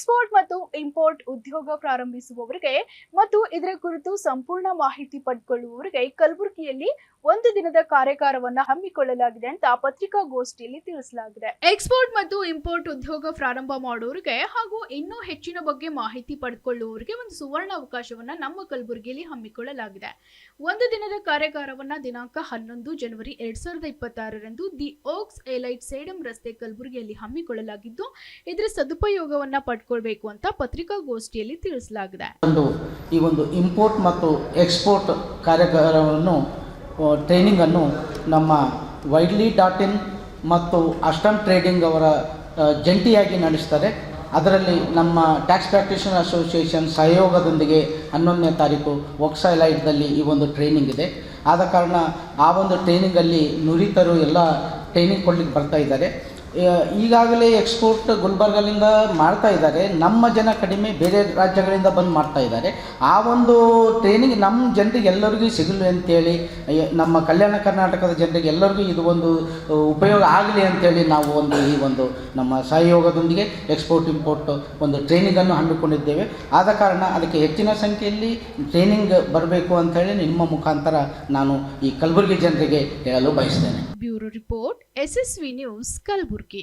Export ಮತ್ತು import ಉದ್ಯೋಗ ಪ್ರಾರಂಭಿಸುವವರಿಗೆ ಮತ್ತು ಇದರ ಕುರಿತು ಸಂಪೂರ್ಣ ಮಾಹಿತಿ ಪಡೆದುಕೊಳ್ಳುವವರಿಗೆ ಕಲಬುರಗಿಯಲ್ಲಿ ಒಂದು ದಿನದ ಕಾರ್ಯಾಗಾರವನ್ನ ಹಮ್ಮಿಕೊಳ್ಳಲಾಗಿದೆ ಅಂತ ಪತ್ರಿಕಾಗೋಷ್ಠಿಯಲ್ಲಿ ತಿಳಿಸಲಾಗಿದೆ. ಎಕ್ಸ್ಪೋರ್ಟ್ ಮತ್ತು ಇಂಪೋರ್ಟ್ ಉದ್ಯೋಗ ಪ್ರಾರಂಭ ಮಾಡುವವರಿಗೆ ಹಾಗೂ ಇನ್ನೂ ಹೆಚ್ಚಿನ ಬಗ್ಗೆ ಮಾಹಿತಿ ಪಡೆದುಕೊಳ್ಳುವವರಿಗೆ ಒಂದು ಸುವರ್ಣ ಅವಕಾಶವನ್ನ ನಮ್ಮ ಕಲಬುರಗಿಯಲ್ಲಿ ಹಮ್ಮಿಕೊಳ್ಳಲಾಗಿದೆ. ಒಂದು ದಿನದ ಕಾರ್ಯಾಗಾರವನ್ನ ದಿನಾಂಕ ಹನ್ನೊಂದು ಜನವರಿ ಎರಡ್ ಸಾವಿರದ ಇಪ್ಪತ್ತಾರರಂದು ದಿ ಓಕ್ಸ್ ಏಲೈಟ್ ಸೇಡಂ ರಸ್ತೆ ಕಲಬುರಗಿಯಲ್ಲಿ ಹಮ್ಮಿಕೊಳ್ಳಲಾಗಿದ್ದು ಇದರ ಸದುಪಯೋಗವನ್ನ ಪಡ್ಕೊಳ್ಬೇಕು ಅಂತ ಪತ್ರಿಕಾಗೋಷ್ಠಿಯಲ್ಲಿ ತಿಳಿಸಲಾಗಿದೆ. ಒಂದು ಈ ಒಂದು ಇಂಪೋರ್ಟ್ ಮತ್ತು ಎಕ್ಸ್ಪೋರ್ಟ್ ಕಾರ್ಯಾಗಾರವನ್ನು ಟ್ರೈನಿಂಗನ್ನು ನಮ್ಮ ವೈಡ್ಲಿ ಡಾಟ್ ಇನ್ ಮತ್ತು ಅಸ್ಟಮ್ ಟ್ರೇಡಿಂಗ್ ಅವರ ಜಂಟಿಯಾಗಿ ನಡೆಸ್ತಾರೆ ಅದರಲ್ಲಿ ನಮ್ಮ ಟ್ಯಾಕ್ಸ್ ಪ್ರಾಕ್ಟೀಷನರ್ ಅಸೋಸಿಯೇಷನ್ ಸಹಯೋಗದೊಂದಿಗೆ ಹನ್ನೊಂದನೇ ತಾರೀಕು ಒಕ್ಸೈಲೈಟ್ದಲ್ಲಿ ಈ ಒಂದು ಟ್ರೈನಿಂಗ್ ಇದೆ. ಆದ ಕಾರಣ ಆ ಒಂದು ಟ್ರೈನಿಂಗಲ್ಲಿ ನುರಿತರು ಎಲ್ಲ ಟ್ರೈನಿಂಗ್ ಕೊಡ್ಲಿಕ್ಕೆ ಬರ್ತಾ ಇದ್ದಾರೆ. ಈಗಾಗಲೇ ಎಕ್ಸ್ಪೋರ್ಟ್ ಗುಲ್ಬರ್ಗಲಿಂದ ಮಾಡ್ತಾ ಇದ್ದಾರೆ. ನಮ್ಮ ಜನ ಕಡಿಮೆ ಬೇರೆ ರಾಜ್ಯಗಳಿಂದ ಬಂದು ಮಾಡ್ತಾ ಇದ್ದಾರೆ. ಆ ಒಂದು ಟ್ರೈನಿಂಗ್ ನಮ್ಮ ಜನರಿಗೆ ಎಲ್ಲರಿಗೂ ಸಿಗಲಿ ಅಂತೇಳಿ ನಮ್ಮ ಕಲ್ಯಾಣ ಕರ್ನಾಟಕದ ಜನರಿಗೆ ಎಲ್ಲರಿಗೂ ಇದು ಒಂದು ಉಪಯೋಗ ಆಗಲಿ ಅಂತೇಳಿ ನಾವು ಒಂದು ಈ ಒಂದು ನಮ್ಮ ಸಹಯೋಗದೊಂದಿಗೆ ಎಕ್ಸ್ಪೋರ್ಟ್, ಇಂಪೋರ್ಟ್ ಒಂದು ಟ್ರೈನಿಂಗನ್ನು ಹಮ್ಮಿಕೊಂಡಿದ್ದೇವೆ. ಆದ ಕಾರಣ ಅದಕ್ಕೆ ಹೆಚ್ಚಿನ ಸಂಖ್ಯೆಯಲ್ಲಿ ಟ್ರೈನಿಂಗ್ ಬರಬೇಕು ಅಂತೇಳಿ ನಿಮ್ಮ ಮುಖಾಂತರ ನಾನು ಈ ಕಲಬುರಗಿ ಜನರಿಗೆ ಹೇಳಲು ಬಯಸ್ತೇನೆ. bureau report SSV news Kalaburagi